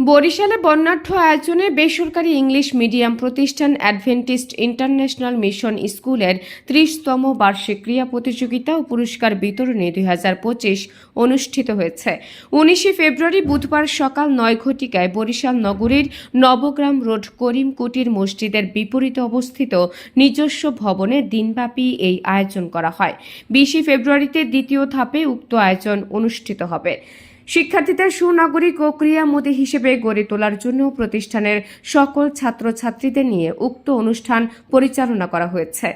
বরিশালে বর্ণাঢ্য আয়োজনে বেসরকারি ইংলিশ মিডিয়াম প্রতিষ্ঠান অ্যাডভেন্টিস্ট ইন্টারন্যাশনাল মিশন স্কুলের ত্রিশতম বার্ষিক ক্রীড়া প্রতিযোগিতা ও পুরস্কার বিতরণী দুই অনুষ্ঠিত হয়েছে। উনিশে ফেব্রুয়ারি বুধবার সকাল নয় ঘটিকায় বরিশাল নগরীর নবগ্রাম রোড করিম কুটির মসজিদের বিপরীতে অবস্থিত নিজস্ব ভবনে দিনব্যাপী এই আয়োজন করা হয়। বিশে ফেব্রুয়ারিতে দ্বিতীয় ধাপে উক্ত আয়োজন অনুষ্ঠিত হবে। শিক্ষার্থীদের সুনাগরিক ও ক্রিয়ামোদী হিসেবে গড়ে তোলার জন্য প্রতিষ্ঠানের সকল ছাত্রছাত্রীদের নিয়ে উক্ত অনুষ্ঠান পরিচালনা করা হয়েছে।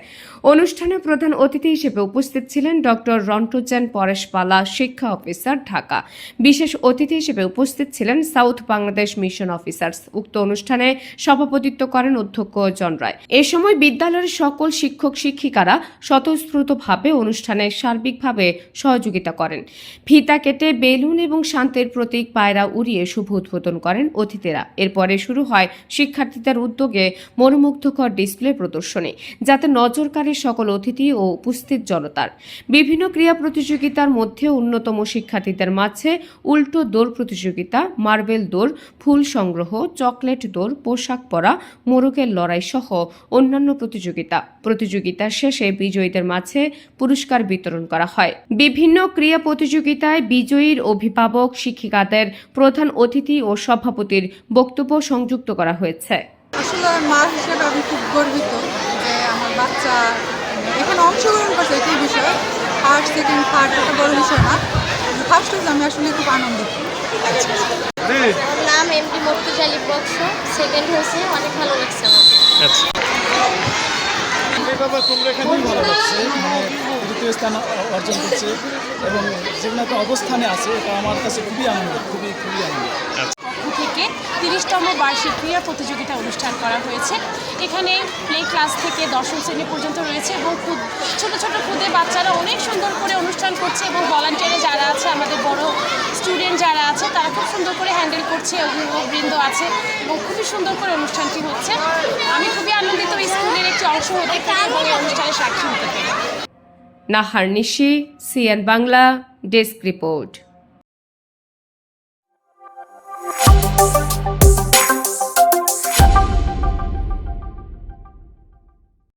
অনুষ্ঠানে প্রধান অতিথি হিসেবে উপস্থিত ছিলেন ডক্টর রন্টুজান পরেশপালা শিক্ষা অফিসার ঢাকা। বিশেষ অতিথি হিসেবে উপস্থিত ছিলেন সাউথ বাংলাদেশ মিশন অফিসার্স। উক্ত অনুষ্ঠানে সভাপতিত্ব করেন অধ্যক্ষ জন রায়। এ সময় বিদ্যালয়ের সকল শিক্ষক শিক্ষিকারা স্বতঃস্ফূর্তভাবে অনুষ্ঠানে সার্বিকভাবে সহযোগিতা করেন। ফিতা কেটে বেলুন এবং শান্তির প্রতীক পায়রা উড়িয়ে শুভ উদ্বোধন করেন অতিথিরা। এরপরে শুরু হয় শিক্ষার্থীদের উদ্যোগে মনোমুগ্ধকর ডিসপ্লে প্রদর্শনী, যাতে নজরকারী সকল অতিথি ও উপস্থিত জনতার। বিভিন্ন ক্রীড়া প্রতিযোগিতার মধ্যে অন্যতম শিক্ষার্থীদের মাঝে উল্টো দৌড় প্রতিযোগিতা, মার্বেল দৌড় ফুল সংগ্রহ, চকলেট দৌড় পোশাক পরা, মোরগের লড়াই সহ অন্যান্য প্রতিযোগিতা। প্রতিযোগিতার শেষে বিজয়ীদের মাঝে পুরস্কার বিতরণ করা হয়। বিভিন্ন ক্রীড়া প্রতিযোগিতায় বিজয়ীর অভিভাবক শিক্ষিকাদের প্রধান অতিথি ও সভাপতির বক্তব্য সংযুক্ত করা হয়েছে। আসলে মা হিসেবে আমি খুব গর্বিত যে আমার বাচ্চা এখানে অংশগ্রহণ করছে এটাই বিষয়। ফার্স্ট সেকেন্ড থার্ড একটা বড় বিষয় না। ফার্স্ট হয়েছে আমি আসলে খুব আনন্দিত। আমার নাম এমডি মর্তুজালি বক্স। সেকেন্ড হয়েছে অনেক ভালো লাগছে আমার দ্বিতীয় স্থান অর্জন করছে এবং যেগুলো একটা অবস্থানে আছে এটা আমার কাছে খুবই আনন্দ খুবই খুবই আনন্দ থেকে তিরিশতম বার্ষিক ক্রীড়া প্রতিযোগিতা অনুষ্ঠান করা হয়েছে এখানে প্লে ক্লাস থেকে দশম শ্রেণি পর্যন্ত রয়েছে এবং ছোট ছোট খুদে বাচ্চারা অনেক সুন্দর করে অনুষ্ঠান করছে এবং ভলান্টিয়ারে যারা আছে আছে, তারা খুব সুন্দর করে হ্যান্ডেল করছে অভিভাবকবৃন্দ আছে এবং খুবই সুন্দর করে অনুষ্ঠানটি হচ্ছে। আমি খুবই আনন্দিত স্কুলের একটি অংশ হতে পেরে অনুষ্ঠানের সাক্ষী হতে পেরে। Nahar Nishi, CN Bangla, desk report.